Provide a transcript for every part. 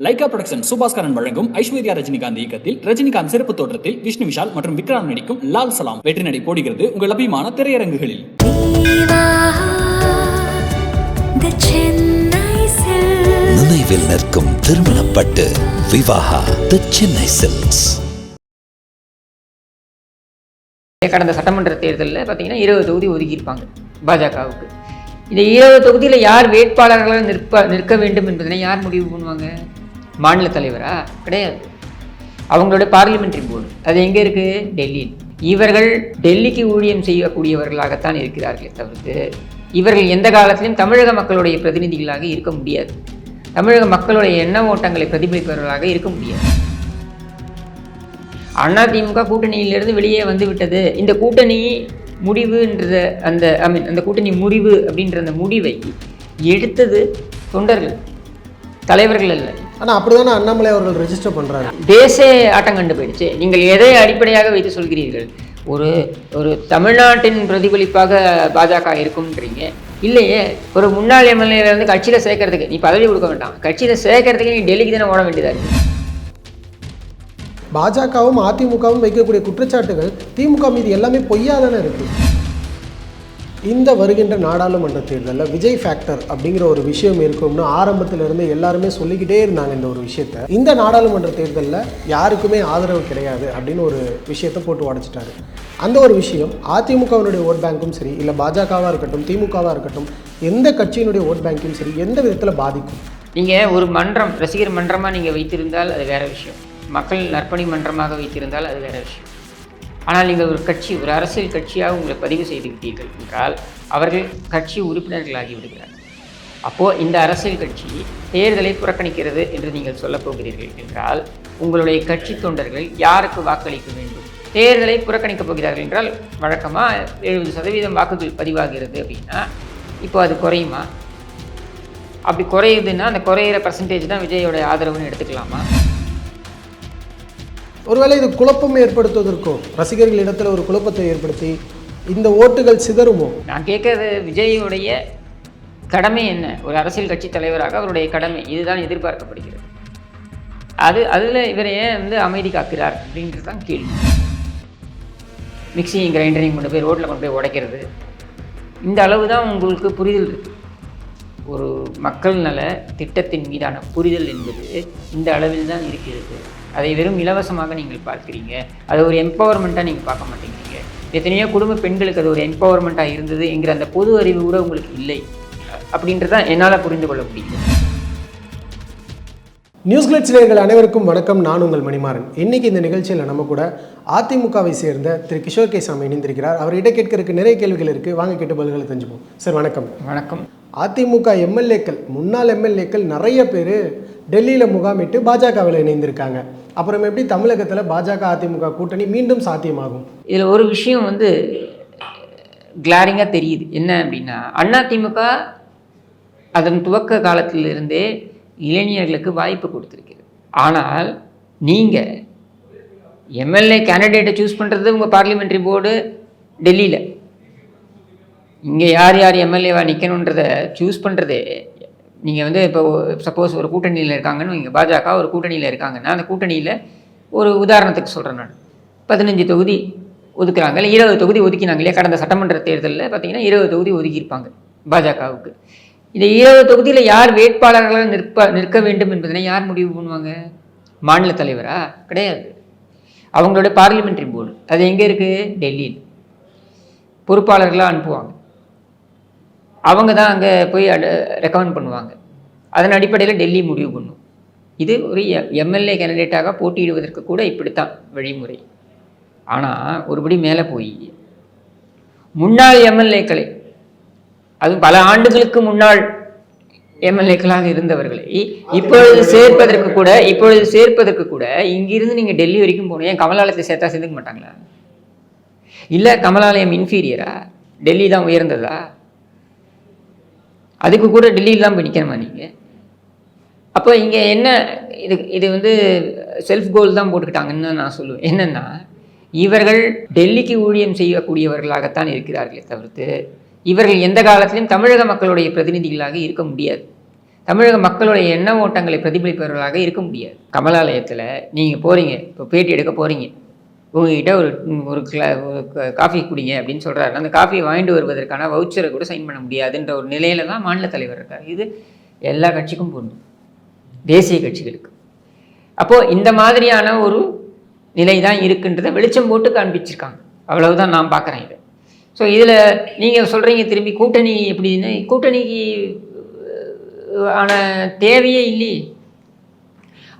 Lyca production Subaskaran வழங்கும் ஐஸ்வர்யா ரஜினிகாந்த் இயக்கத்தில் ரஜினிகாந்த் சிறப்பு தோற்றத்தில் விஷ்ணு விஷால் மற்றும் விக்ராந்த் நடிக்கும் லால் சலாம் வெற்றி நடை போடுகிறது உங்கள் அபிமான திரையரங்குகளில். நினைவில் நிற்கும் திருமணப்பட்டு விவாகா தி சென்னை சில்க்ஸ் கடந்த சட்டமன்ற தேர்தலில் பார்த்தீங்கன்னா இருபது தொகுதி ஒதுக்கியிருப்பாங்க பாஜகவுக்கு. இந்த இருபது தொகுதியில் யார் வேட்பாளர்களாக நிற்ப நிற்க வேண்டும் என்பதனை யார் முடிவு பண்ணுவாங்க? மாநில தலைவரா? கிடையாது. அவங்களோட பார்லிமெண்ட்ரி போர்டு அது எங்கே இருக்குது டெல்லியில். இவர்கள் டெல்லிக்கு ஊழியம் செய்யக்கூடியவர்களாகத்தான் இருக்கிறார்களே தவிர்த்து இவர்கள் எந்த காலத்திலும் தமிழக மக்களுடைய பிரதிநிதிகளாக இருக்க முடியாது. தமிழக மக்களுடைய எண்ண ஓட்டங்களை பிரதிபலிப்பவர்களாக இருக்க முடியாது. அதிமுக கூட்டணியிலிருந்து வெளியே வந்து விட்டது. இந்த கூட்டணி முடிவுன்றத அந்த ஐ மீன் அந்த கூட்டணி முடிவு அப்படின்ற அந்த முடிவை எடுத்தது தொண்டர்கள். தலைவர்கள் அல்ல. ஆனால் அப்படிதானே அண்ணாமலை அவர்கள் ரெஜிஸ்டர் பண்ணுறாரு பேசே ஆட்டம் கண்டு போயிடுச்சு நீங்கள் எதை அடிப்படையாக வைத்து சொல்கிறீர்கள்? ஒரு ஒரு தமிழ்நாட்டின் பிரதிபலிப்பாக பாஜக இருக்கும்ன்றீங்க. இல்லையே ஒரு முன்னாள் எம்எல்ஏல இருந்து கட்சியில் சேர்க்கறதுக்கு நீ பதவி கொடுக்க வேண்டாம். கட்சியில் சேர்க்கறதுக்கு நீ டெல்லிக்கு தானே ஓட வேண்டியதாக இருக்குது பாஜகவும் அதிமுகவும் வைக்கக்கூடிய குற்றச்சாட்டுகள் திமுக மீது எல்லாமே பொய்யா தானே இருக்கு? இந்த வருகின்ற நாடாளுமன்ற தேர்தலில் விஜய் ஃபேக்டர் அப்படிங்கிற ஒரு விஷயம் இருக்கும்னு ஆரம்பத்தில் இருந்து எல்லாருமே சொல்லிக்கிட்டே இருந்தாங்க இந்த ஒரு விஷயத்த. இந்த நாடாளுமன்ற தேர்தலில் யாருக்குமே ஆதரவு கிடையாது அப்படின்னு ஒரு விஷயத்தை போட்டு உடச்சிட்டாரு. அந்த ஒரு விஷயம் அதிமுகவினுடைய ஓட் பேங்க்கும் சரி இல்லை பாஜகவாக இருக்கட்டும் திமுகவாக இருக்கட்டும் எந்த கட்சியினுடைய ஓட் பேங்க்கும் சரி எந்த விதத்தில் பாதிக்கும்? நீங்கள் ஒரு மன்றம் ரசிகர் மன்றமாக நீங்கள் வைத்திருந்தால் அது வேற விஷயம். மக்கள் நற்பணி மன்றமாக வைத்திருந்தால் அது வேறு விஷயம். ஆனால் நீங்கள் ஒரு கட்சி ஒரு அரசியல் கட்சியாக உங்களை பதிவு செய்து விட்டீர்கள் என்றால் அவர்கள் கட்சி உறுப்பினர்களாகி விடுகிறார்கள். அப்போது இந்த அரசியல் கட்சி தேர்தலை புறக்கணிக்கிறது என்று நீங்கள் சொல்லப் போகிறீர்கள் என்றால் உங்களுடைய கட்சி தொண்டர்கள் யாருக்கு வாக்களிக்க வேண்டும்? தேர்தலை புறக்கணிக்கப் போகிறார்கள் என்றால் வழக்கமாக எழுபது சதவீதம் வாக்குகள் பதிவாகிறது அப்படின்னா இப்போ அது குறையுமா? அப்படி குறையுதுன்னா அந்த குறையிற பர்சன்டேஜ் தான் விஜயோட ஆதரவுன்னு எடுத்துக்கலாமா? ஒருவேளை இது குழப்பம் ஏற்படுத்துவதற்கோ ரசிகர்கள் இடத்துல ஒரு குழப்பத்தை ஏற்படுத்தி இந்த ஓட்டுகள் சிதறுமோ? நான் கேட்கறது விஜயுடைய கடமை என்ன? ஒரு அரசியல் கட்சி தலைவராக அவருடைய கடமை. இதுதான் எதிர்பார்க்கப்படுகிறது. அது அதில் இவரை ஏன் வந்து அமைதி காக்கிறார் அப்படின்றது தான் கேள்வி. மிக்சியும் கிரைண்டரையும் கொண்டு போய் ரோட்டில் கொண்டு போய் உடைக்கிறது. இந்த அளவு தான் உங்களுக்கு புரிதல் இருக்குது ஒரு மக்கள் நல திட்டத்தின் மீதான புரிதல் என்பது இந்த அளவில் தான் இருக்கிறது. அதை வெறும் இலவசமாக நீங்கள் பார்க்குறீங்க. அதை ஒரு எம்பவர்மெண்ட்டாக நீங்கள் பார்க்க மாட்டேங்கிறீங்க. எத்தனையோ குடும்ப பெண்களுக்கு அது ஒரு எம்பவர்மெண்ட்டாக இருந்தது என்கிற அந்த பொது அறிவு கூட உங்களுக்கு இல்லை. அப்படின்றது என்னால் புரிந்து கொள்ள முடியுது. நியூஸ் கிளிட்ஸ் நேயர்கள் அனைவருக்கும் வணக்கம். நான் உங்கள் மணிமாறன். இன்னைக்கு இந்த நிகழ்ச்சியில் நம்ம கூட அதிமுகவை சேர்ந்த திரு கிஷோர் கே சாமி இணைந்திருக்கிறார். அவர்கிட்ட கேட்கறதுக்கு நிறைய கேள்விகள் இருக்குது வாங்க கேட்டு பதில்களை தெரிஞ்சுப்போம். சார் வணக்கம். வணக்கம். அதிமுக எம்எல்ஏக்கள் முன்னாள் எம்எல்ஏக்கள் நிறைய பேர் டெல்லியில் முகாமிட்டு பாஜகவில் இணைந்திருக்காங்க. அப்புறம் எப்படி தமிழகத்தில் பாஜக அதிமுக கூட்டணி மீண்டும் சாத்தியமாகும்? இதில் ஒரு விஷயம் வந்து கிளாரிங்காக தெரியுது. என்ன அப்படின்னா அண்ணா திமுக அதன் துவக்க காலத்திலிருந்தே இளைஞர்களுக்கு வாய்ப்பு கொடுத்துருக்கிறது. ஆனால் நீங்கள் எம்எல்ஏ கேண்டிடேட்டை சூஸ் பண்ணுறது உங்கள் பார்லிமெண்ட்ரி போர்டு டெல்லியில். இங்கே யார் யார் எம்எல்ஏவாக நிற்கணுன்றதை சூஸ் பண்ணுறதே நீங்கள் வந்து இப்போ சப்போஸ் ஒரு கூட்டணியில் இருக்காங்கன்னு இங்கே பாஜக ஒரு கூட்டணியில் இருக்காங்கன்னா அந்த கூட்டணியில் ஒரு உதாரணத்துக்கு சொல்கிறேன் நான். பதினஞ்சு தொகுதி ஒதுக்குறாங்க. இல்லை இருபது தொகுதி ஒதுக்கினாங்க இல்லையா? கடந்த சட்டமன்ற தேர்தலில் பார்த்தீங்கன்னா இருபது தொகுதி ஒதுக்கியிருப்பாங்க பாஜகவுக்கு. இந்த இருபது தொகுதியில் யார் வேட்பாளர்களாக நிற்ப நிற்க வேண்டும் என்பதனை யார் முடிவு பண்ணுவாங்க? மாநில தலைவரா? கிடையாது. அவங்களோட பார்லிமெண்ட்ரி போர்டு அது எங்கே இருக்குது டெல்லியில். பொறுப்பாளர்களாக அனுப்புவாங்க. அவங்க தான் அங்கே போய் ரெக்கமெண்ட் பண்ணுவாங்க. அதன் அடிப்படையில் டெல்லி முடிவு பண்ணும். இது ஒரு எம்எல்ஏ கேண்டிடேட்டாக போட்டியிடுவதற்கு கூட இப்படித்தான் வழிமுறை. ஆனால் ஒருபடி மேலே போய் முன்னாள் எம்எல்ஏக்களை அதுவும் பல ஆண்டுகளுக்கு முன்னாள் எம்எல்ஏக்களாக இருந்தவர்களை இப்பொழுது சேர்ப்பதற்கு கூட இப்பொழுது சேர்ப்பதற்கு கூட இங்கிருந்து நீங்கள் டெல்லி வரைக்கும் போகணும். ஏன் கமலாலயத்தை சேர்த்தா சேர்ந்துக்க மாட்டாங்களா? இல்லை கமலாலயம் இன்ஃபீரியரா டெல்லி தான் உயர்ந்ததா? அதுக்கு கூட டெல்லியிலாம் தான் போய் நீங்கள் அப்போ இங்கே என்ன இது இது வந்து செல்ஃப் கோல் தான் போட்டுக்கிட்டாங்கன்னு நான் சொல்லுவேன். என்னென்னா இவர்கள் டெல்லிக்கு ஊழியம் செய்யக்கூடியவர்களாகத்தான் இருக்கிறார்களே தவிர்த்து இவர்கள் எந்த காலத்திலும் தமிழக மக்களுடைய பிரதிநிதிகளாக இருக்க முடியாது. தமிழக மக்களுடைய எண்ண ஓட்டங்களை பிரதிபலிப்பவர்களாக இருக்க முடியாது. கமலாலயத்தில் நீங்கள் போகிறீங்க இப்போ பேட்டி எடுக்க போகிறீங்க உங்ககிட்ட ஒரு ஒரு கிளா ஒரு காஃபி குடிங்க அப்படின்னு சொல்கிறாரு அந்த காஃபியை வாங்கிட்டு வருவதற்கான வவுச்சரை கூட சைன் பண்ண முடியாதுன்ற ஒரு நிலையில தான் மாநில தலைவர் இருக்கார். இது எல்லா கட்சிக்கும் பொருந்தும். தேசிய கட்சிகளுக்கு. அப்போது இந்த மாதிரியான ஒரு நிலை தான் இருக்குன்றதை வெளிச்சம் போட்டு காண்பிச்சிருக்காங்க. அவ்வளவுதான் நான் பார்க்குறேன் இதை. ஸோ இதில் நீங்கள் சொல்கிறீங்க திரும்பி கூட்டணி எப்படின்னு கூட்டணிக்கு ஆன தேவையே இல்லையே.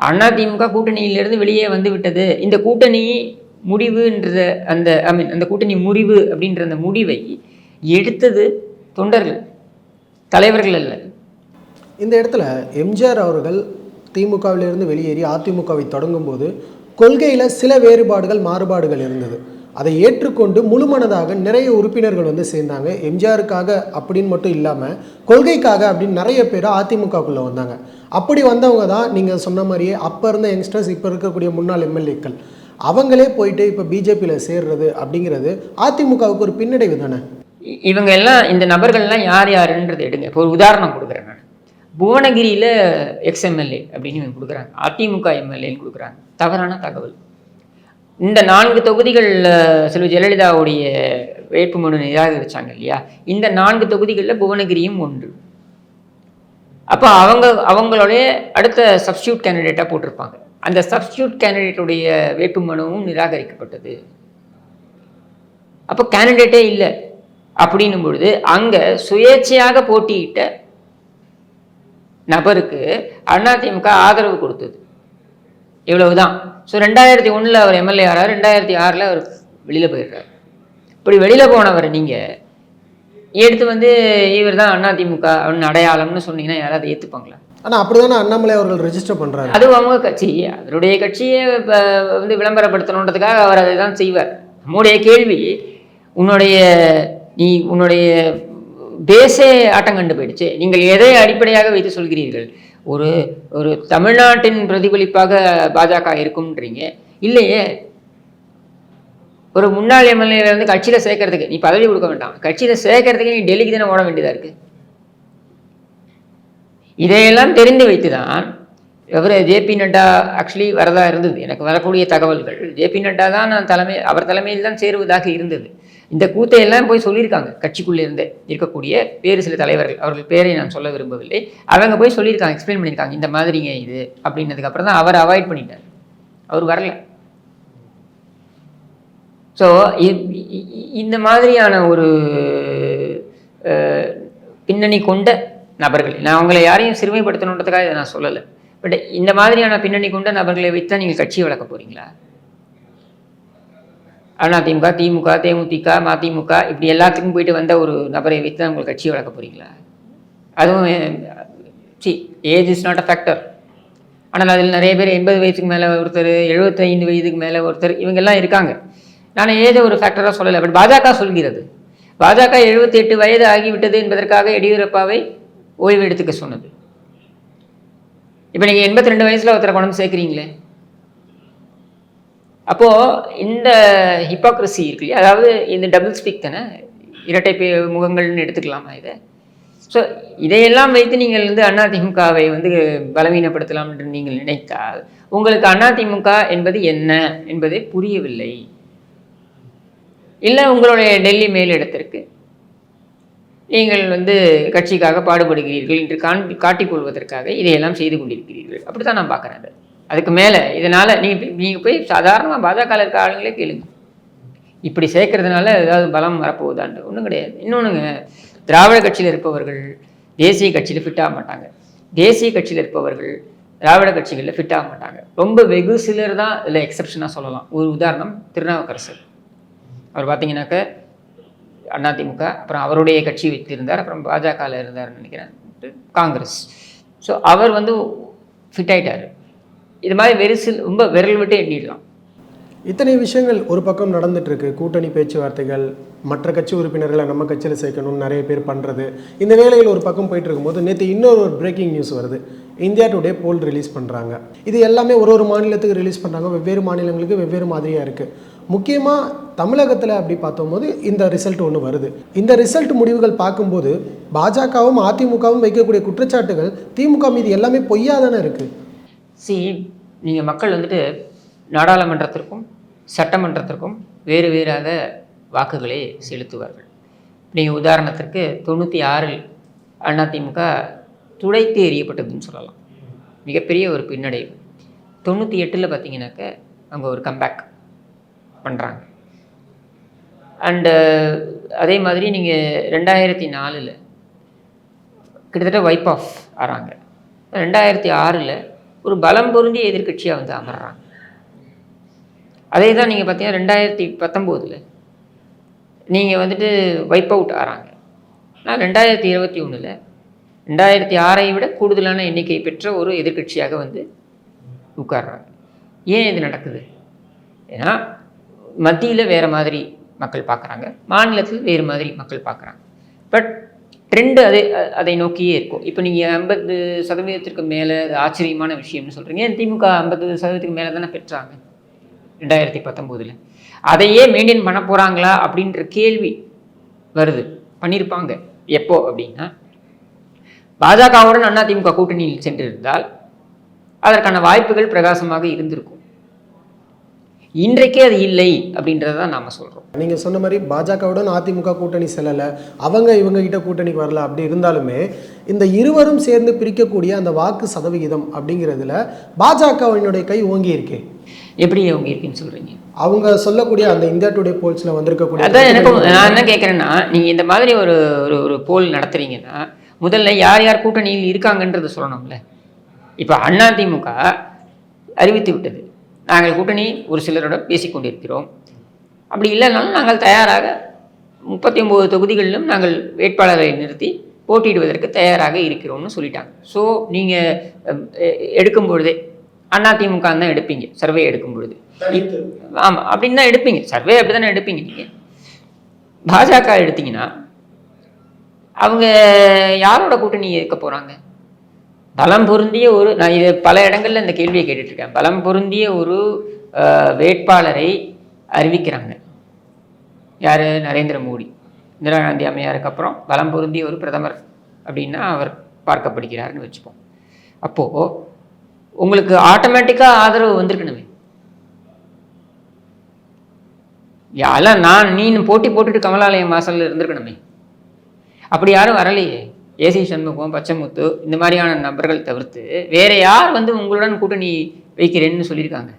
அதிமுக கூட்டணியிலிருந்து வெளியே வந்து விட்டது. இந்த கூட்டணி முடிவுன்றத அந்த ஐ மீன் அந்த கூட்டணி முறிவு அப்படின்ற அந்த முடிவை எடுத்தது தொண்டர்கள் தலைவர்கள் அல்ல. இந்த இடத்துல எம்ஜிஆர் அவர்கள் திமுகவிலிருந்து வெளியேறி அதிமுகவை தொடங்கும்போது கொள்கையில் சில வேறுபாடுகள் மாறுபாடுகள் இருந்தது. அதை ஏற்றுக்கொண்டு முழுமனதாக நிறைய உறுப்பினர்கள் வந்து சேர்ந்தாங்க. எம்ஜிஆருக்காக அப்படின்னு மட்டும் இல்லாமல் கொள்கைக்காக அப்படின்னு நிறைய பேர் அதிமுகக்குள்ளே வந்தாங்க. அப்படி வந்தவங்க தான் நீங்கள் சொன்ன மாதிரியே அப்போ இருந்த யங்ஸ்டர்ஸ் இப்போ இருக்கக்கூடிய முன்னாள் எம்எல்ஏக்கள். அவங்களே போயிட்டு இப்போ பிஜேபியில் சேர்றது அப்படிங்கிறது அதிமுகவுக்கு ஒரு பின்னடைவு தானே? இ- இவங்க எல்லாம் இந்த நபர்கள்லாம் யார் யாருன்றது எடுங்க. இப்போ ஒரு உதாரணம் கொடுக்குறேன் நான். புவனகிரியில் எக்ஸ்எம்எல்ஏ அப்படின்னு இவங்க கொடுக்குறாங்க. அதிமுக எம்எல்ஏன்னு கொடுக்குறாங்க. தவறான தகவல். இந்த நான்கு தொகுதிகளில் செல்வி ஜெயலலிதாவுடைய வேட்புமனு நிராகரிச்சாங்க இல்லையா? இந்த நான்கு தொகுதிகளில் புவனகிரியும் ஒன்று. அப்போ அவங்க அவங்களுடைய அடுத்த சப்ஸ்டியூட் கேண்டிடேட்டாக போட்டிருப்பாங்க. அந்த சப்ஸ்டியூட் கேண்டிடேட்டுடைய வேட்புமனுவும் நிராகரிக்கப்பட்டது. அப்போ கேண்டிடேட்டே இல்லை. அப்படின்னும் பொழுது அங்கே சுயேட்சையாக போட்டியிட்ட நபருக்கு அதிமுக ஆதரவு கொடுத்தது. இவ்வளவுதான். ஸோ ரெண்டாயிரத்தி ஒன்றில் அவர் எம்எல்ஏ ஆறார் ரெண்டாயிரத்தி ஆறில் அவர் வெளியில் போயிடுறார். இப்படி வெளியில் போனவர் நீங்கள் எடுத்து வந்து இவர் தான் அதிமுக அப்படின்னு அடையாளம்னு சொன்னீங்கன்னா யாராவது ஏற்றுப்பாங்களா ஆனால் அப்படி தானே அண்ணாமலை அவர்கள் ரெஜிஸ்டர் பண்ணுறாரு அது அவங்க கட்சி. அவருடைய கட்சியை இப்போ வந்து விளம்பரப்படுத்தணுன்றதுக்காக அவர் அதை தான் செய்வார். நம்முடைய கேள்வி உன்னுடைய நீ உன்னுடைய பேஸே ஆட்டம் கண்டு போயிடுச்சு. நீங்கள் எதை அடிப்படையாக வைத்து சொல்கிறீர்கள்? ஒரு ஒரு தமிழ்நாட்டின் பிரதிபலிப்பாக பாஜக இருக்கும்ன்றீங்க. இல்லையே. ஒரு முன்னாள் எம்எல்ஏல வந்து கட்சியில் சேர்க்கறதுக்கு நீ பதவி கொடுக்க வேண்டாம். கட்சியில் சேர்க்கறதுக்கு நீ டெல்லிக்கு தானே ஓட வேண்டியதாக இருக்குது இதையெல்லாம் தெரிந்து வைத்து தான் இவர் ஜேபி நட்டா ஆக்சுவலி வரதா இருந்தது. எனக்கு வரக்கூடிய தகவல்கள். ஜேபி நட்டா தான் நான் தலைமை அவர் தலைமையில் தான் சேருவதாக இருந்தது. இந்த கூத்தையெல்லாம் போய் சொல்லியிருக்காங்க. கட்சிக்குள்ளே இருந்தே இருக்கக்கூடிய வேறு சில தலைவர்கள். அவர்கள் பேரை நான் சொல்ல விரும்பவில்லை. அவங்க போய் சொல்லியிருக்காங்க எக்ஸ்பிளைன் பண்ணியிருக்காங்க. இந்த மாதிரிங்க இது அப்படின்னதுக்கு அப்புறம் தான் அவர் அவாய்ட் பண்ணிட்டார். அவர் வரல. ஸோ இந்த மாதிரியான ஒரு பின்னணி கொண்ட நபர்கள். நான் அவங்களை யாரையும் சிறுமைப்படுத்தணுன்றதுக்காக இதை நான் சொல்லலை. பட் இந்த மாதிரியான பின்னணி கொண்ட நபர்களை வைத்து தான் நீங்கள் கட்சியை வளர்க்க போகிறீங்களா அதிமுக திமுக தேமுதிக மதிமுக இப்படி எல்லாத்துக்கும் போயிட்டு வந்த ஒரு நபரை வைத்து தான் உங்கள் கட்சியை வளர்க்க போகிறீங்களா அதுவும் see age is not a factor ஆனால் அதில் நிறைய பேர் எண்பது வயதுக்கு மேலே ஒருத்தர் எழுபத்தைந்து வயதுக்கு மேலே ஒருத்தர் இவங்கெல்லாம் இருக்காங்க. நான் ஏதோ ஒரு ஃபேக்டராக சொல்லலை பட் பாஜக சொல்கிறது. பாஜக 78 எட்டு வயது ஆகிவிட்டது என்பதற்காக எடியூரப்பாவை ஓய்வு எடுத்துக்க சொன்னது. இப்போ நீங்கள் எண்பத்தி ரெண்டு வயசில் ஒருத்தரை கொண்டு சேர்க்குறீங்களே. அப்போது இந்த ஹிப்போக்ரஸி இருக்கு இல்லையா? அதாவது இந்த டபுள் ஸ்பீக் தானே? இரட்டை பே முகங்கள்னு எடுத்துக்கலாமா இதை? ஸோ இதையெல்லாம் வைத்து நீங்கள் வந்து அதிமுகவை வந்து பலவீனப்படுத்தலாம் என்று நீங்கள் நினைத்தால் உங்களுக்கு அதிமுக என்பது என்ன என்பதை புரியவில்லை. இல்லை உங்களுடைய டெல்லி மேலிடத்திற்கு? நீங்கள் வந்து கட்சிக்காக பாடுபடுகிறீர்கள் என்று காண் காட்டிக் கொள்வதற்காக இதையெல்லாம் செய்து கொண்டிருக்கிறீர்கள். அப்படி தான் நான் பார்க்குறேன் அது. அதுக்கு மேலே இதனால் நீங்கள் நீங்கள் போய் சாதாரணமாக பாஜக இருக்க ஆளுங்களே கேளுங்க. இப்படி சேர்க்கறதுனால ஏதாவது பலம் வரப்போகுதான்ட்டு ஒன்றும் கிடையாது. இன்னொன்றுங்க திராவிட கட்சியில் இருப்பவர்கள் தேசிய கட்சியில் ஃபிட் ஆக மாட்டாங்க. தேசிய கட்சியில் இருப்பவர்கள் திராவிட கட்சிகளில் ஃபிட் ஆக மாட்டாங்க. ரொம்ப வெகு சிலர் தான் இதில் எக்ஸப்ஷனாக சொல்லலாம். ஒரு உதாரணம் திருநாவுக்கரசர். அவர் பார்த்தீங்கன்னாக்க அதிமுக அப்புறம் அவருடைய கட்சி வைத்திருந்தார் அப்புறம் பாஜகவில் இருந்தார்னு நினைக்கிறேன் காங்கிரஸ். ஸோ அவர் வந்து ஃபிட் ஆகிட்டார் இது மாதிரி வெரிசில் ரொம்ப விரல் விட்டு எண்ணிடலாம். இத்தனை விஷயங்கள் ஒரு பக்கம் நடந்துட்டுருக்கு. கூட்டணி பேச்சுவார்த்தைகள் மற்ற கட்சி உறுப்பினர்களை நம்ம கட்சியில் சேர்க்கணும்னு நிறைய பேர் பண்ணுறது இந்த வேலையில் ஒரு பக்கம் போயிட்டு இருக்கும்போது நேற்று இன்னொரு ஒரு பிரேக்கிங் நியூஸ் வருது. இந்தியா டுடே போல் ரிலீஸ் பண்ணுறாங்க இது எல்லாமே ஒரு ஒரு மாநிலத்துக்கு ரிலீஸ் பண்ணுறாங்க வெவ்வேறு மாநிலங்களுக்கு வெவ்வேறு மாதிரியாக இருக்குது முக்கியமாக தமிழகத்தில் அப்படி பார்த்தோம்போது இந்த ரிசல்ட் ஒன்று வருது. இந்த ரிசல்ட் முடிவுகள் பார்க்கும்போது பாஜகவும் அதிமுகவும் வைக்கக்கூடிய குற்றச்சாட்டுகள் திமுக மீது எல்லாமே பொய்யா தானே இருக்குது சி நீங்கள் மக்கள் வந்துட்டு நாடாளுமன்றத்திற்கும் சட்டமன்றத்திற்கும் வேறு வேறாக வாக்குகளை செலுத்துவார்கள். நீங்கள் உதாரணத்திற்கு தொண்ணூற்றி ஆறில் அதிமுக துடைத்து எறியப்பட்டதுன்னு சொல்லலாம். மிகப்பெரிய ஒரு பின்னடைவு. தொண்ணூற்றி எட்டில் பார்த்தீங்கன்னாக்க அங்கே ஒரு கம்பேக் பண்ணுறாங்க அண்டு uh, அதே மாதிரி நீங்கள் ரெண்டாயிரத்தி நாலில் கிட்டத்தட்ட வைப் ஆஃப் ஆறாங்க. ரெண்டாயிரத்தி ஆறில் ஒரு பலம் பொருந்திய எதிர்க்கட்சியாக வந்து அமர்றாங்க. அதே தான் நீங்கள் பார்த்தீங்கன்னா ரெண்டாயிரத்தி பத்தொம்போதில் நீங்கள் வந்துட்டு வைப் அவுட் ஆறாங்க. நான் ரெண்டாயிரத்தி இருபத்தி ஒன்றில் ரெண்டாயிரத்தி ஆறை விட கூடுதலான எண்ணிக்கை பெற்ற ஒரு எதிர்க்கட்சியாக வந்து உட்கார்றாங்க. ஏன் இது நடக்குது? ஏன்னா மத்தியில் வேறு மாதிரி மக்கள் பார்க்குறாங்க மாநிலத்தில் வேறு மாதிரி மக்கள் பார்க்குறாங்க பட் ட்ரெண்டு அதை அதை நோக்கியே இருக்கும். இப்போ நீங்கள் ஐம்பது சதவீதத்திற்கு மேலே ஆச்சரியமான விஷயம்னு சொல்கிறீங்க திமுக ஐம்பது சதவீதத்துக்கு மேலே தானே பெற்றாங்க? ரெண்டாயிரத்தி பத்தொம்போதில் அதையே மெயின்டைன் பண்ண போகிறாங்களா அப்படின்ற கேள்வி வருது. பண்ணியிருப்பாங்க எப்போ அப்படின்னா பாஜகவுடன் அதிமுக கூட்டணியில் சென்றிருந்தால் அதற்கான வாய்ப்புகள் பிரகாசமாக இருந்திருக்கும். இன்றைக்கே அது இல்லை அப்படின்றத தான் நாம் சொல்கிறோம் நீங்கள் சொன்ன மாதிரி பாஜகவுடன் அதிமுக கூட்டணி செல்லலை அவங்க இவங்க கிட்ட கூட்டணிக்கு வரல அப்படி இருந்தாலுமே இந்த இருவரும் சேர்ந்து பிரிக்கக்கூடிய அந்த வாக்கு சதவிகிதம் அப்படிங்கிறதுல பாஜகவினுடைய கை ஓங்கி இருக்கே. எப்படி அவங்க இருக்குன்னு சொல்கிறீங்க அவங்க சொல்லக்கூடிய அந்த இந்தியா டுடே போல்ஸ்ல வந்திருக்கக்கூடிய அதான் எனக்கும் நான் என்ன கேட்குறேன்னா நீங்கள் இந்த மாதிரி ஒரு ஒரு ஒரு போல் நடத்துறீங்கன்னா முதல்ல யார் யார் கூட்டணியில் இருக்காங்கன்றது சொல்லணும்ல. இப்போ அதிமுக அறிவித்து விட்டது. நாங்கள் கூட்டணி ஒரு சிலரோட பேசிக்கொண்டிருக்கிறோம். அப்படி இல்லைனாலும் நாங்கள் தயாராக முப்பத்தி ஒம்பது தொகுதிகளிலும் நாங்கள் வேட்பாளர்களை நிறுத்தி போட்டியிடுவதற்கு தயாராக இருக்கிறோம்னு சொல்லிட்டாங்க. ஸோ நீங்கள் எடுக்கும் பொழுதே அதிமுக தான் எடுப்பீங்க சர்வே எடுக்கும் பொழுது. ஆமாம் அப்படின்னு தான் எடுப்பீங்க சர்வே அப்படி தானே எடுப்பீங்க நீங்கள் பாஜக எடுத்தீங்கன்னா அவங்க யாரோட கூட்டணி இருக்க போகிறாங்க பலம் பொருந்திய ஒரு நான் இது பல இடங்களில் இந்த கேள்வியை கேட்டுட்ருக்கேன். பலம் பொருந்திய ஒரு வேட்பாளரை அறிவிக்கிறாங்க. யார்? நரேந்திர மோடி. இந்திரா காந்தி அம்மையாருக்கு அப்புறம் பலம் பொருந்திய ஒரு பிரதமர் அப்படின்னா அவர் பார்க்கப்படுகிறார்னு வச்சுப்போம். அப்போது உங்களுக்கு ஆட்டோமேட்டிக்காக ஆதரவு வந்திருக்கணுமே. யாரெல்லாம் நான் நீ போட்டி போட்டுட்டு கமலாலயம் வாசலில் இருந்திருக்கணுமே. அப்படி யாரும் வரலையே. ஏசி சண்முகம் பச்சைமுத்து இந்த மாதிரியான நபர்கள் தவிர்த்து வேற யார் வந்து உங்களுடன் கூட்டணி வைக்கிறேன்னு சொல்லியிருக்காங்க?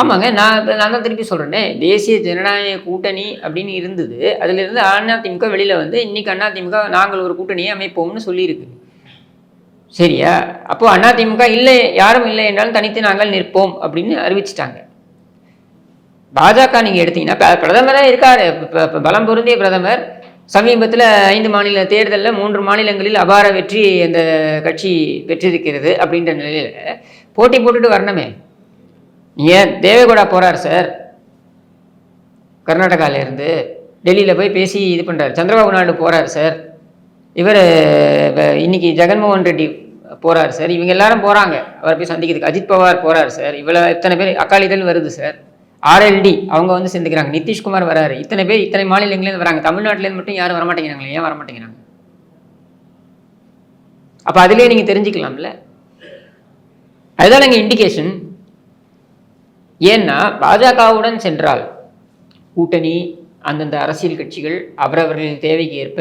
ஆமாங்க நான் இப்ப நான் தான் திருப்பி சொல்கிறேனே தேசிய ஜனநாயக கூட்டணி அப்படின்னு இருந்தது அதிலிருந்து அதிமுக வெளியில் வந்து இன்னைக்கு அதிமுக நாங்கள் ஒரு கூட்டணியை அமைப்போம்னு சொல்லியிருக்கு. சரியா? அப்போ அதிமுக இல்லை யாரும் இல்லை என்றாலும் தனித்து நாங்கள் நிற்போம் அப்படின்னு அறிவிச்சிட்டாங்க. பாஜக நீங்கள் எடுத்தீங்கன்னா ப- பிரதமரே இருக்காரு பலம் பொருந்திய பிரதமர் சமீபத்தில் ஐந்து மாநில தேர்தலில் மூன்று மாநிலங்களில் அபார வெற்றி அந்த கட்சி பெற்றிருக்கிறது அப்படின்ற நிலையில் போட்டி போட்டுட்டு வரணுமே. ஏன்? தேவேகவுடா போகிறார் சார். கர்நாடகாவிலேருந்து டெல்லியில் போய் பேசி இது பண்ணுறாரு சந்திரபாபு நாயுடு போகிறார் சார். இவர் இன்னைக்கு ஜெகன்மோகன் ரெட்டி போகிறார் சார். இவங்க எல்லாரும் போகிறாங்க அவரை போய் சந்திக்கிறதுக்கு. அஜித் பவார் போகிறார் சார். இவ்வளோ இத்தனை பேர்? அக்காலிதழ் வருது சார். ஆர்எல்டி அவங்க வந்து சேர்ந்துக்கிறாங்க. நிதிஷ்குமார் வராரு. இத்தனை பேர் இத்தனை மாநிலங்கள்லேருந்து வராங்க. தமிழ்நாட்டிலேருந்து மட்டும் யாரும் வரமாட்டேங்கிறாங்களே ஏன் வரமாட்டேங்கிறாங்க? அப்போ அதுலேயே நீங்கள் தெரிஞ்சுக்கலாம்ல. அதுதான் எங்கள் இண்டிகேஷன் ஏன்னா பாஜகவுடன் சென்றால் கூட்டணி அந்தந்த அரசியல் கட்சிகள் அவரவர்களின் தேவைக்கு ஏற்ப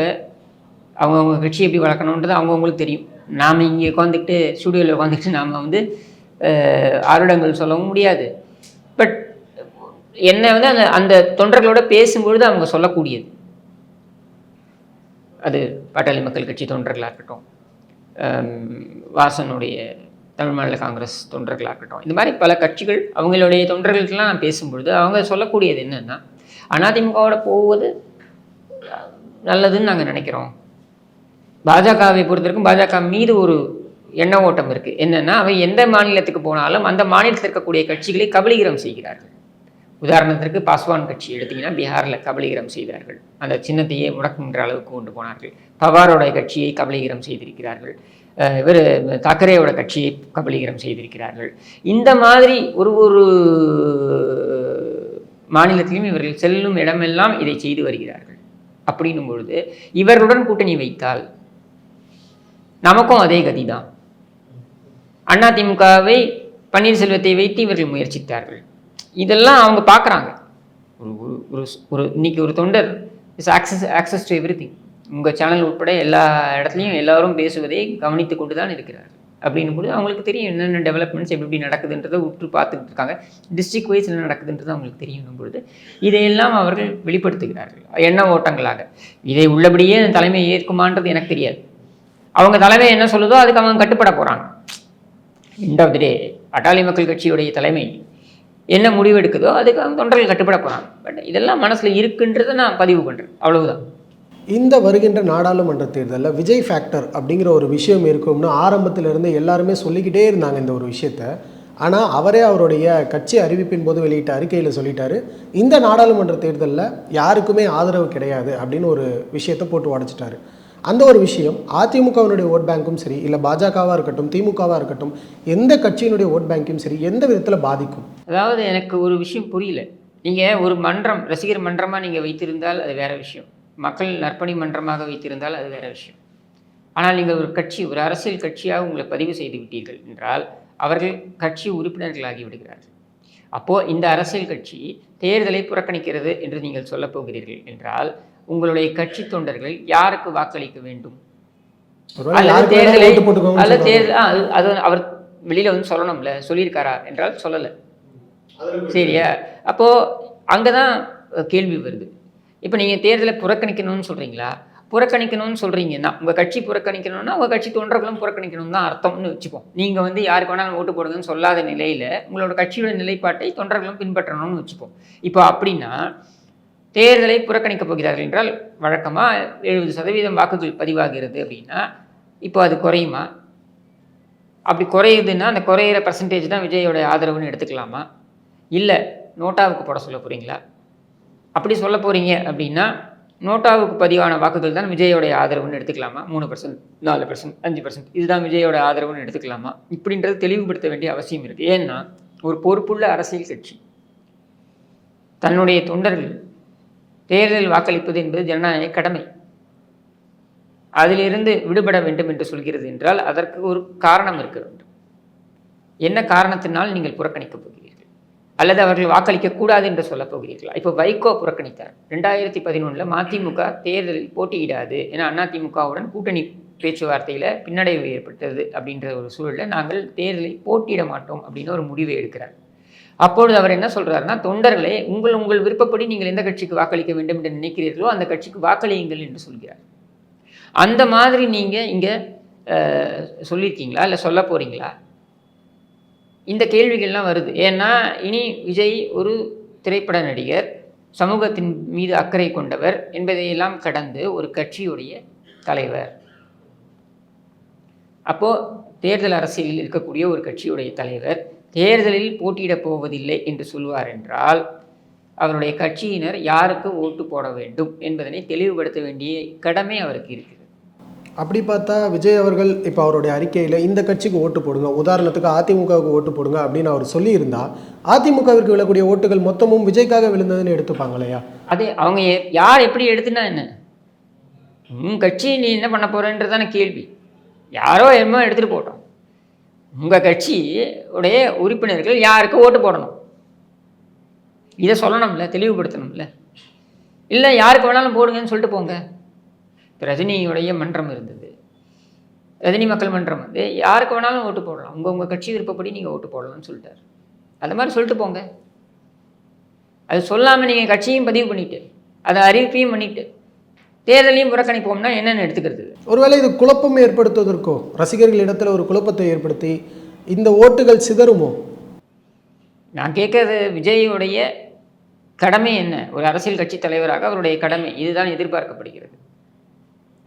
அவங்கவுங்க கட்சி எப்படி வளர்க்கணுன்றது அவங்கவுங்களுக்கு தெரியும். நாம் இங்கே உட்காந்துக்கிட்டு ஸ்டூடியோவில் உட்காந்துக்கிட்டு நாம் வந்து அஹ், ஆருடங்கள் சொல்லவும் முடியாது. பட் என்னை வந்து அந்த அந்த தொண்டர்களோட பேசும்பொழுது அவங்க சொல்லக்கூடியது. அது பாட்டாளி மக்கள் கட்சி தொண்டர்களாக இருக்கட்டும் வாசனுடைய தமிழ் மாநில காங்கிரஸ் தொண்டர்களாக இருக்கட்டும் இந்த மாதிரி பல கட்சிகள் அவங்களுடைய தொண்டர்களுக்கெல்லாம் நான் பேசும்பொழுது அவங்க சொல்லக்கூடியது என்னென்னா அதிமுகவோட போவது நல்லதுன்னு நாங்கள் நினைக்கிறோம். பாஜகவை பொறுத்தவரைக்கும் பாஜக மீது ஒரு எண்ண ஓட்டம் இருக்குது என்னென்னா அவை எந்த மாநிலத்துக்கு போனாலும் அந்த மாநிலத்தில் இருக்கக்கூடிய கட்சிகளை கபலீகரம் செய்கிறார்கள். உதாரணத்திற்கு பாஸ்வான் கட்சி எடுத்தீங்கன்னா பீகாரில் கபலீகரம் செய்தார்கள். அந்த சின்னத்தையே முடக்குகின்ற அளவுக்கு கொண்டு போனார்கள். பவாரோட கட்சியை கபலீகரம் செய்திருக்கிறார்கள். இவர் தாக்கரேயோட கட்சியை கபலீகரம் செய்திருக்கிறார்கள். இந்த மாதிரி ஒரு ஒரு மாநிலத்திலும் இவர்கள் செல்லும் இடமெல்லாம் இதை செய்து வருகிறார்கள். அப்படின்னும் பொழுது இவர்களுடன் கூட்டணி வைத்தால் நமக்கும் அதே கதிதான். அதிமுகவை பன்னீர்செல்வத்தை வைத்து இவர்கள் முயற்சித்தார்கள். இதெல்லாம் அவங்க பார்க்குறாங்க. ஒரு ஒரு- ஒரு ஒரு இன்னைக்கு ஒரு தொண்டர் is access access to everything உங்கள் சேனல் உட்பட எல்லா இடத்துலையும் எல்லாரும் பேசுவதை கவனித்து கொண்டு தான் இருக்கிறார் அப்படின்னும்போது அவங்களுக்கு தெரியும் என்னென்ன டெவலப்மெண்ட்ஸ் எப்படி எப்படி நடக்குதுன்றதை உற்று பார்த்துக்கிட்டு இருக்காங்க. டிஸ்ட்ரிக்ட் வைஸ் என்ன நடக்குதுன்றது அவங்களுக்கு தெரியும் பொழுது இதையெல்லாம் அவர்கள் வெளிப்படுத்துகிறார்கள். எண்ண ஓட்டங்களாக. இதை உள்ளபடியே தலைமை ஏற்குமான்றது எனக்கு தெரியாது. அவங்க தலைமை என்ன சொல்லுதோ அதுக்கு அவங்க கட்டுப்பட போகிறாங்க எண்ட் ஆஃப் தி டே அட்டாளி மக்கள் கட்சியுடைய தலைமை என்ன முடிவு எடுக்குதோ அதுக்கு அவங்க தொண்டர்கள் கட்டுப்பட போகிறாங்க பட் இதெல்லாம் மனசில் இருக்குன்றதை நான் பதிவு பண்ணுறேன் அவ்வளவுதான். இந்த வருகின்ற நாடாளுமன்ற தேர்தலில் விஜய் ஃபேக்டர் அப்படிங்கிற ஒரு விஷயம் இருக்கும்னு ஆரம்பத்திலிருந்து எல்லாருமே சொல்லிக்கிட்டே இருந்தாங்க இந்த ஒரு விஷயத்த. ஆனால் அவரே அவருடைய கட்சி அறிவிப்பின் போது வெளியிட்ட அறிக்கையில் சொல்லிட்டாரு இந்த நாடாளுமன்ற தேர்தலில் யாருக்குமே ஆதரவு கிடையாது அப்படின்னு ஒரு விஷயத்தை போட்டு உடச்சிட்டாரு. அந்த ஒரு விஷயம் அதிமுகவினுடைய ஓட் பேங்க்கும் சரி இல்லை பாஜகவாக இருக்கட்டும் திமுகவாக இருக்கட்டும் எந்த கட்சியினுடைய ஓட் பேங்க்கும் சரி எந்த விதத்தில் பாதிக்கும்? அதாவது எனக்கு ஒரு விஷயம் புரியல. நீங்கள் ஒரு மன்றம் ரசிகர் மன்றமாக நீங்கள் வைத்திருந்தால் அது வேறு விஷயம். மக்கள் நற்பணி மன்றமாக வைத்திருந்தால் அது வேறு விஷயம். ஆனால் நீங்கள் ஒரு கட்சி ஒரு அரசியல் கட்சியாக உங்களை பதிவு செய்து விட்டீர்கள் என்றால் அவர்கள் கட்சி உறுப்பினர்களாகி விடுகிறார்கள். அப்போது இந்த அரசியல் கட்சி தேர்தலை புறக்கணிக்கிறது என்று நீங்கள் சொல்லப் போகிறீர்கள் என்றால் உங்களுடைய கட்சி தொண்டர்கள் யாருக்கு வாக்களிக்க வேண்டும்? அல்லது தேர்தலை அல்லது. தேர்தல் அது- அவர் வெளியில வந்து சொல்லணும்ல சொல்லியிருக்காரா என்றால் சொல்லலை. சரியா? அப்போ அங்கதான் கேள்வி வருது. இப்போ நீங்க தேர்தலை புறக்கணிக்கணும்னு சொல்றீங்களா? புறக்கணிக்கணும்னு சொல்றீங்கன்னா உங்க கட்சி புறக்கணிக்கணும்னா உங்க கட்சி தொண்டர்களும் புறக்கணிக்கணும் தான் அர்த்தம்னு வச்சுப்போம். நீங்க வந்து யாருக்கு வேணாலும் ஓட்டு போடுங்கன்னு சொல்லாத நிலையில உங்களோட கட்சியோட நிலைப்பாட்டை தொண்டர்களும் பின்பற்றணும்னு வச்சுப்போம். இப்போ அப்படின்னா தேர்தலை புறக்கணிக்கப் போகிறார்கள் என்றால் வழக்கமாக எழுபது சதவீதம் வாக்குகள் பதிவாகிறது அப்படின்னா இப்போ அது குறையுமா? அப்படி குறையுதுன்னா அந்த குறையிற பர்சன்டேஜ் தான் விஜயோட ஆதரவுன்னு எடுத்துக்கலாமா? இல்லை நோட்டாவுக்கு போட சொல்ல போகிறீங்களா அப்படி சொல்ல போகிறீங்க அப்படின்னா நோட்டாவுக்கு பதிவான வாக்குகள் தான் விஜயோடைய ஆதரவுன்னு எடுத்துக்கலாமா? மூணு பர்சன்ட் நாலு பர்சன்ட் அஞ்சு பர்சன்ட் இதுதான் விஜயோட ஆதரவுன்னு எடுத்துக்கலாமா? இப்படின்றது தெளிவுபடுத்த வேண்டிய அவசியம் இருக்குது ஏன்னா ஒரு பொறுப்புள்ள அரசியல் கட்சி தன்னுடைய தொண்டர்கள் தேர்தல் வாக்களிப்பது என்பது ஜனநாயக கடமை. அதிலிருந்து விடுபட வேண்டும் என்று சொல்கிறது என்றால் அதற்கு ஒரு காரணம் இருக்க வேண்டும். என்ன காரணத்தினால் நீங்கள் புறக்கணிக்கப் போகிறீர்கள்? அல்லது அவர்கள் வாக்களிக்க கூடாது என்று சொல்லப் போகிறீர்களா? இப்போ வைகோ புறக்கணித்தார். ரெண்டாயிரத்தி பதினொன்றில் மதிமுக தேர்தலில் போட்டியிடாது ஏன்னா அதிமுகவுடன் கூட்டணி பேச்சுவார்த்தையில் பின்னடைவு ஏற்பட்டது அப்படின்ற ஒரு சூழலில் நாங்கள் தேர்தலில் போட்டியிட மாட்டோம் அப்படின்னு ஒரு முடிவை எடுக்கிறார். அப்பொழுது அவர் என்ன சொல்கிறாருன்னா தொண்டர்களே உங்கள் உங்கள் விருப்பப்படி நீங்கள் எந்த கட்சிக்கு வாக்களிக்க வேண்டும் என்று நினைக்கிறீர்களோ அந்த கட்சிக்கு வாக்களியுங்கள் என்று சொல்கிறார். அந்த மாதிரி நீங்கள் இங்கே சொல்லியிருக்கீங்களா? இல்லை சொல்ல போகிறீங்களா இந்த கேள்விகள்லாம் வருது. ஏன்னா இனி விஜய் ஒரு திரைப்பட நடிகர் சமூகத்தின் மீது அக்கறை கொண்டவர் என்பதையெல்லாம் கடந்து ஒரு கட்சியுடைய தலைவர். அப்போது தேர்தல் அரசியலில் இருக்கக்கூடிய ஒரு கட்சியுடைய தலைவர் தேர்தலில் போட்டியிடப் போவதில்லை என்று சொல்வார் என்றால் அவருடைய கட்சியினர் யாருக்கு ஓட்டு போட வேண்டும் என்பதனை தெளிவுபடுத்த வேண்டிய கடமை அவருக்கு இருக்கிறது. அப்படி பார்த்தா விஜய் அவர்கள் இப்போ அவருடைய அறிக்கையில் இந்த கட்சிக்கு ஓட்டு போடுங்க உதாரணத்துக்கு அதிமுகவுக்கு ஓட்டு போடுங்க அப்படின்னு அவர் சொல்லியிருந்தா அதிமுகவிற்கு விழக்கூடிய ஓட்டுகள் மொத்தமும் விஜய்க்காக விழுந்ததுன்னு எடுத்துப்பாங்க இல்லையா அது அவங்க யார் எப்படி எடுத்துனா என்ன? உன் கட்சி நீ என்ன பண்ண போறன்றதான கேள்வி. யாரோ என்னமோ எடுத்துகிட்டு போட்டோம். உங்கள் கட்சி உடைய உறுப்பினர்கள் யாருக்கு ஓட்டு போடணும்? இதை சொல்லணும்ல தெளிவுபடுத்தணும்ல? இல்லை யாருக்கு வேணாலும் போடுங்கன்னு சொல்லிட்டு போங்க. ரஜினியுடைய மன்றம் இருந்தது. ரஜினி மக்கள் மன்றம் வந்து யாருக்கு வேணாலும் ஓட்டு போடலாம். உங்கள் உங்கள் கட்சி விருப்பப்படி நீங்கள் ஓட்டு போடலாம்னு சொல்லிட்டார். அது மாதிரி சொல்லிட்டு போங்க. அது சொல்லாமல் நீங்கள் கட்சியும் பதிவு பண்ணிவிட்டு அதை அறிவிப்பையும் பண்ணிவிட்டு தேர்தலையும் புறக்கணிப்போம்னா என்னென்னு எடுத்துக்கிறது? ஒருவேளை இது குழப்பம் ஏற்படுத்துவதற்கோ ரசிகர்களிடத்தில் ஒரு குழப்பத்தை ஏற்படுத்தி இந்த ஓட்டுகள் சிதறுமோ? நான் கேட்கறது விஜயுடைய கடமை என்ன? ஒரு அரசியல் கட்சி தலைவராக அவருடைய கடமை. இதுதான் எதிர்பார்க்கப்படுகிறது.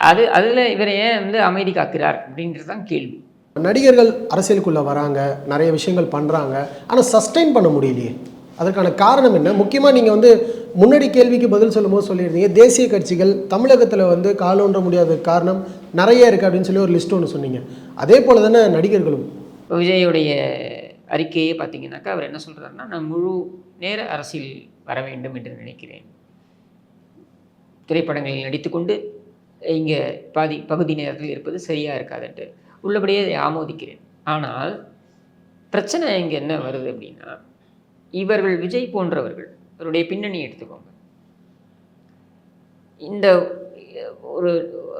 அது அதில் இவரை ஏன் வந்து அமைதி காக்கிறார் அப்படின்றது தான் கேள்வி. நடிகர்கள் அரசியலுக்குள்ளே வராங்க நிறைய விஷயங்கள் பண்ணுறாங்க ஆனால் சஸ்டெயின் பண்ண முடியலையே. அதற்கான காரணம் என்ன? முக்கியமாக நீங்கள் வந்து முன்னாடி கேள்விக்கு பதில் சொல்லும்போது சொல்லியிருந்தீங்க தேசிய கட்சிகள் தமிழகத்தில் வந்து காலோன்ற முடியாத காரணம் நிறைய இருக்குது அப்படின்னு சொல்லி ஒரு லிஸ்ட் ஒன்று சொன்னீங்க. அதே போல் தானே நடிகர்களும்? விஜயுடைய அறிக்கையே பார்த்தீங்கன்னாக்கா அவர் என்ன சொல்கிறாருன்னா நான் முழு நேர அரசியல் வர வேண்டும் என்று நினைக்கிறேன். திரைப்படங்களில் நடித்துக்கொண்டு இங்கே பாதி பகுதி நேரத்தில் இருப்பது சரியாக இருக்காதுன்ட்டு உள்ளபடியே அதை ஆமோதிக்கிறேன். ஆனால் பிரச்சனை இங்கே என்ன வருது அப்படின்னா இவர்கள் விஜய் போன்றவர்கள் அவருடைய பின்னணி எடுத்துக்கோங்க. இந்த ஒரு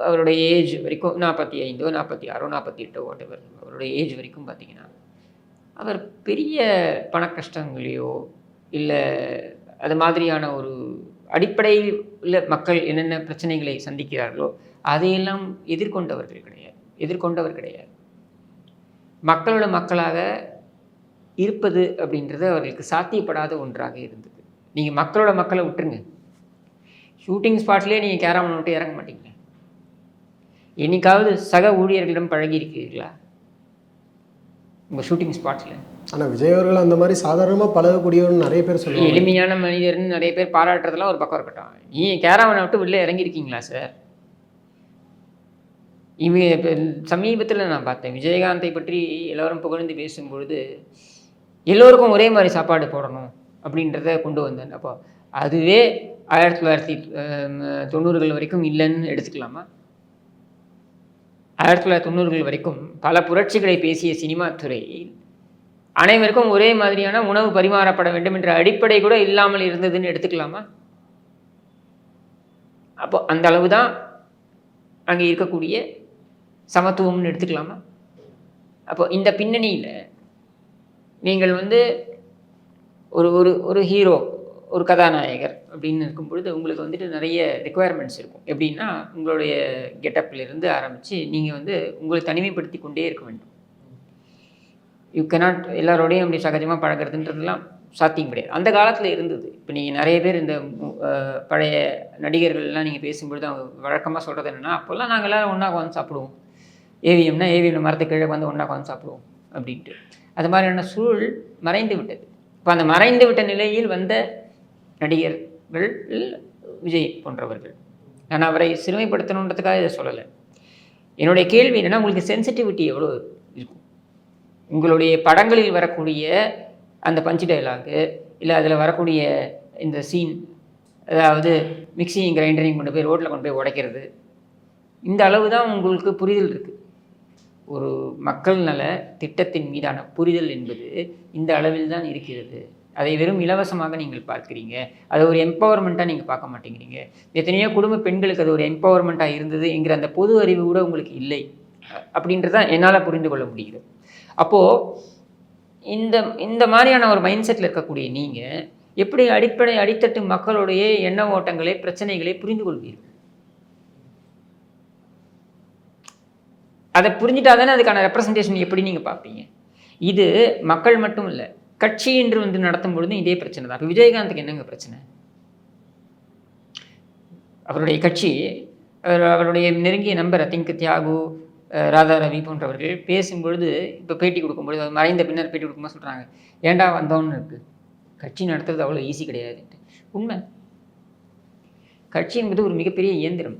அவருடைய ஏஜ் வரைக்கும் நாற்பத்தி ஐந்தோ நாற்பத்தி ஆறோ நாற்பத்தி எட்டோ ஓட்டவர் அவருடைய ஏஜ் வரைக்கும் பார்த்தீங்கன்னா அவர் பெரிய பண கஷ்டங்களையோ இல்லை அது மாதிரியான ஒரு அடிப்படையில் உள்ள மக்கள் என்னென்ன பிரச்சனைகளை சந்திக்கிறார்களோ அதையெல்லாம் எதிர்கொண்டவர்கள் கிடையாது எதிர்கொண்டவர் கிடையாது. மக்களோட மக்களாக இருப்பது அப்படின்றது அவர்களுக்கு சாத்தியப்படாத ஒன்றாக இருந்தது. நீங்கள் மக்களோட மக்களை விட்டுருங்க. ஷூட்டிங் ஸ்பாட்லேயே நீங்கள் கேராமன் விட்டு இறங்க மாட்டீங்க. என்னைக்காவது சக ஊழியர்களிடம் பழகி உங்கள் ஷூட்டிங் ஸ்பாட்ஸில் ஆனால் விஜய் அவர்கள் அந்த மாதிரி சாதாரணமாக பழகக்கூடியவர்னு நிறைய பேர் சொல்லுவாங்க. எளிமையான மனிதர்னு நிறைய பேர் பாராட்டுறதெல்லாம் ஒரு பக்கம் இருக்கட்டும். நீ கேராமனை விட்டு வெளில இறங்கியிருக்கீங்களா சார் இவங்க இப்போ சமீபத்தில் நான் பார்த்தேன். விஜயகாந்தை பற்றி எல்லோரும் புகழ்ந்து பேசும்பொழுது எல்லோருக்கும் ஒரே மாதிரி சாப்பாடு போடணும். அப்படின்றத கொண்டு வந்தேன். அப்போ அதுவே ஆயிரத்தி தொள்ளாயிரத்தி தொண்ணூறுகள் வரைக்கும் இல்லைன்னு எடுத்துக்கலாமா? ஆயிரத்தி தொள்ளாயிரத்தி தொண்ணூறுகள் வரைக்கும் பல புரட்சிகளை பேசிய சினிமா துறையில் அனைவருக்கும் ஒரே மாதிரியான உணவு பரிமாறப்பட வேண்டும் என்ற அடிப்படை கூட இல்லாமல் இருந்ததுன்னு எடுத்துக்கலாமா? அப்போ அந்த அளவு தான் அங்கே இருக்கக்கூடிய சமத்துவம்னு எடுத்துக்கலாமா? அப்போ இந்த பின்னணியில் நீங்கள் வந்து ஒரு ஒரு ஒரு ஹீரோ ஒரு கதாநாயகர் அப்படின்னு இருக்கும் பொழுது உங்களுக்கு வந்துட்டு நிறைய ரெக்குவயர்மெண்ட்ஸ் இருக்கும். எப்படின்னா உங்களுடைய கெட்டப்பிலிருந்து ஆரம்பித்து நீங்கள் வந்து உங்களை தனிமைப்படுத்தி கொண்டே இருக்க வேண்டும். யூ கெனாட் எல்லாரோடையும் அப்படி சகஜமாக பழகிறதுன்றதுலாம் சாத்தியம் கிடையாது. அந்த காலத்தில் இருந்தது. இப்போ நீங்கள் நிறைய பேர் இந்த பழைய நடிகர்கள்லாம் நீங்கள் பேசும்பொழுது அவங்க வழக்கமாக சொல்கிறது என்னென்னா அப்போல்லாம் நாங்கள் எல்லோரும் ஒன்றா உட்காந்து சாப்பிடுவோம். ஏவிஎம்னா ஏவிஎம் மரத்துக்கு கீழே வந்து ஒன்றா உட்காந்து சாப்பிடுவோம். அப்படின்ட்டு. அது மாதிரியான சூழல் மறைந்து விட்டது. இப்போ அந்த மறைந்து விட்ட நிலையில் வந்த நடிகர்கள் விஜய் போன்றவர்கள். நான் அவரை சிறுமைப்படுத்தணுன்றதுக்காக இதை சொல்லலை. என்னுடைய கேள்வி என்னென்னா உங்களுக்கு சென்சிட்டிவிட்டி எவ்வளோ இருக்கும்? உங்களுடைய படங்களில் வரக்கூடிய அந்த பஞ்சு டைலாகு இல்லை அதில் வரக்கூடிய இந்த சீன் அதாவது மிக்சிங் கிரைண்டரையும் கொண்டு போய் ரோட்டில் கொண்டு போய் உடைக்கிறது இந்த அளவு தான் உங்களுக்கு புரிதல் இருக்குது ஒரு மக்கள் நல திட்டத்தின் மீதான புரிதல் என்பது இந்த அளவில் தான் இருக்கிறது. அதை வெறும் இலவசமாக நீங்கள் பார்க்குறீங்க. அதை ஒரு எம்பவர்மெண்ட்டாக நீங்கள் பார்க்க மாட்டேங்கிறீங்க. எத்தனையோ குடும்ப பெண்களுக்கு அது ஒரு எம்பவர்மெண்ட்டாக இருந்தது என்கிற அந்த பொது அறிவு கூட உங்களுக்கு இல்லை. அப்படின்றத என்னால் புரிந்து கொள்ள முடியுது அப்போது இந்த இந்த மாதிரியான ஒரு மைண்ட் செட்டில் இருக்கக்கூடிய நீங்கள் எப்படி அடிப்படை அடித்தட்டு மக்களுடைய எண்ண ஓட்டங்களை பிரச்சனைகளை புரிந்து கொள்வீர்கள் அதை புரிஞ்சுட்டா தானே அதுக்கான ரெப்ரசன்டேஷன் எப்படி நீங்கள் பார்ப்பீங்க? இது மக்கள் மட்டும் இல்லை கட்சி என்று வந்து நடத்தும் பொழுதும் இதே பிரச்சனை தான். இப்போ விஜயகாந்துக்கு என்னங்க பிரச்சனை? அவருடைய கட்சி அவர் அவருடைய நெருங்கிய நம்பர் திங்க் தியாகு ராதா ரவி போன்றவர்கள் பேசும்பொழுது இப்போ பேட்டி கொடுக்கும்பொழுது அது மறைந்த பின்னர் பேட்டி கொடுக்கும்போது சொல்கிறாங்க ஏன்டா வந்தோன்னு இருக்குது கட்சி நடத்துறது அவ்வளோ ஈஸி கிடையாதுன்ட்டு. உண்மை. கட்சி என்பது ஒரு மிகப்பெரிய இயந்திரம்.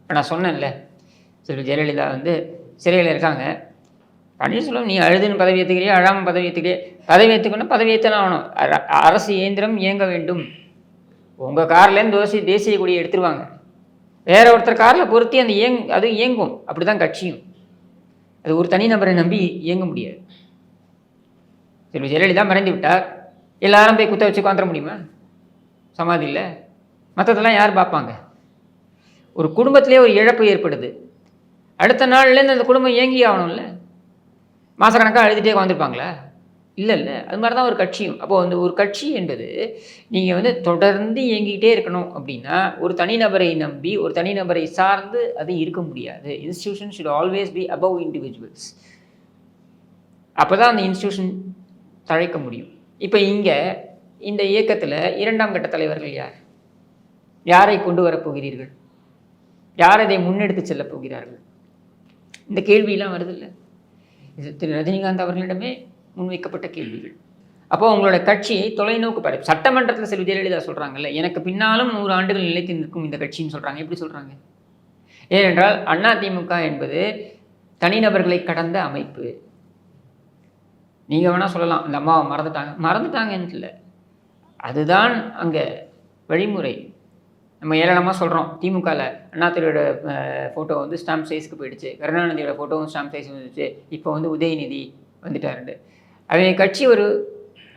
இப்போ நான் சொன்னேன்ல செல்வி ஜெயலலிதா வந்து சிறையில் இருக்காங்க. பன்னீர்செல்வம் நீ அழுதுன்னு பதவி ஏற்றுக்கிறியா அழாமல் பதவி ஏற்றுக்கிறியா பதவி ஏற்றுக்கணும் பதவி ஏற்றலாம் ஆகணும். அரசு இயந்திரம் இயங்க வேண்டும். உங்கள் கார்லேருந்து தோசி தேசிய கொடியை எடுத்துருவாங்க. வேற ஒருத்தர் காரில் பொருத்தி அந்த இயங் அது இயங்கும். அப்படி தான் கட்சியும். அது ஒரு தனி நபரை நம்பி இயங்க முடியாது. செல்வி ஜெயலலிதா மறைந்து விட்டார். எல்லாரும் போய் குத்த வச்சு உட்காந்துட முடியுமா? சமாதியில் மற்றதெல்லாம் யார் பார்ப்பாங்க? ஒரு குடும்பத்திலே ஒரு இழப்பு ஏற்படுது. அடுத்த நாள்லேருந்து அந்த குடும்பம் இயங்கி ஆகணும்ல? மாதக்கணக்காக அழுதுகிட்டே வந்திருப்பாங்களா இல்லை இல்லை அது மாதிரி தான் ஒரு கட்சியும். அப்போது அந்த ஒரு கட்சி என்பது நீங்கள் வந்து தொடர்ந்து இயங்கிக்கிட்டே இருக்கணும் அப்படின்னா ஒரு தனிநபரை நம்பி ஒரு தனிநபரை சார்ந்து அது இருக்க முடியாது. Institution should always be above individuals அப்போ தான் அந்த இன்ஸ்டியூஷன் தழைக்க முடியும். இப்போ இங்கே இந்த இயக்கத்தில் இரண்டாம் கட்ட தலைவர்கள் யார்? யாரை கொண்டு வரப்போகிறீர்கள்? யார் இதை முன்னெடுத்து செல்லப் போகிறார்கள்? இந்த கேள்வியெல்லாம் வருதில்ல? இது திரு. ரஜினிகாந்த் அவர்களிடமே முன்வைக்கப்பட்ட கேள்விகள் அப்போ உங்களோட கட்சி தொலைநோக்கு பாரு சட்டமன்றத்தில் செல்வி ஜெயலலிதா சொல்கிறாங்கல்ல எனக்கு பின்னாலும் நூறு ஆண்டுகள் நிலைத்து நிற்கும் இந்த கட்சின்னு சொல்கிறாங்க எப்படி சொல்கிறாங்க ஏனென்றால் அதிமுக என்பது தனிநபர்களை கடந்த அமைப்பு. நீங்கள் வேணால் சொல்லலாம். இந்த அம்மாவை மறந்துட்டாங்க. மறந்துட்டாங்கன்னு இல்லை. அதுதான் அங்கே வழிமுறை. நம்ம ஏளனமாக சொல்கிறோம் திமுகவில் அண்ணாத்துறையோட ஃபோட்டோ வந்து ஸ்டாம்ப் சைஸ்க்கு போயிடுச்சு. கருணாநிதியோட ஃபோட்டோவும் ஸ்டாம்ப் சைஸ் வந்துச்சு. இப்போ வந்து உதயநிதி வந்துட்டாருண்டு. அவங்க கட்சி ஒரு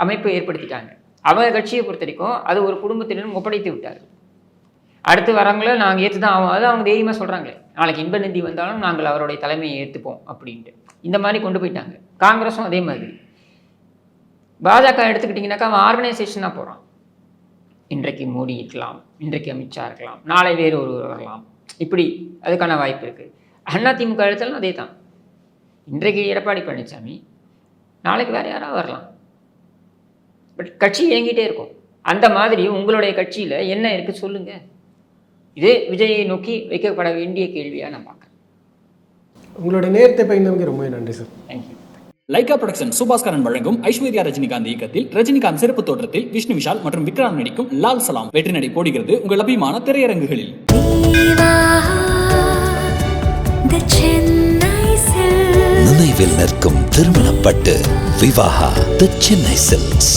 அமைப்பை ஏற்படுத்திட்டாங்க. அவங்க கட்சியை பொறுத்த வரைக்கும் அது ஒரு குடும்பத்தினரும் ஒப்படைத்து விட்டார் அடுத்து வரவங்கள நாங்கள் ஏற்று தான் ஆகும் அது அவங்க தைரியமாக சொல்கிறாங்களே நாளைக்கு இன்ப நிதி வந்தாலும் நாங்கள் அவருடைய தலைமையை ஏற்றுப்போம் அப்படின்ட்டு. இந்த மாதிரி கொண்டு போயிட்டாங்க. காங்கிரஸும் அதே மாதிரி. பாஜக எடுத்துக்கிட்டிங்கனாக்கா அவன் ஆர்கனைசேஷனாக போகிறான் இன்றைக்கு மோடி இருக்கலாம் இன்றைக்கு அமித்ஷா இருக்கலாம் நாளை வேறு ஒருவர் வரலாம். இப்படி அதுக்கான வாய்ப்பு இருக்குது அண்ணா திமுக எடுத்தாலும் அதே தான் இன்றைக்கு எடப்பாடி பழனிசாமி நாளைக்கு வேறு யாராவது வரலாம். பட் கட்சி இயங்கிட்டே இருக்கும். அந்த மாதிரி உங்களுடைய கட்சியில் என்ன இருக்குது சொல்லுங்கள் இது விஜயை நோக்கி வைக்கப்பட வேண்டிய கேள்வியாக நான் பார்க்குறேன். உங்களுடைய நேரத்தை பயந்தவங்க ரொம்ப நன்றி sir. Thank you Lyca production Subaskaran வழங்கும் ஐஸ்வர்யா ரஜினிகாந்த் இயக்கத்தில் ரஜினிகாந்த் சிறப்பு தோற்றத்தில் விஷ்ணு விஷால் மற்றும் விக்ராம் நடிக்கும் லால் சலாம் வெற்றி நடை போடுகிறது உங்கள் அபிமான திரையரங்குகளில். நினைவில் நிற்கும் திருமணப்பட்டு விவாகா தி சென்னை சில்க்ஸ்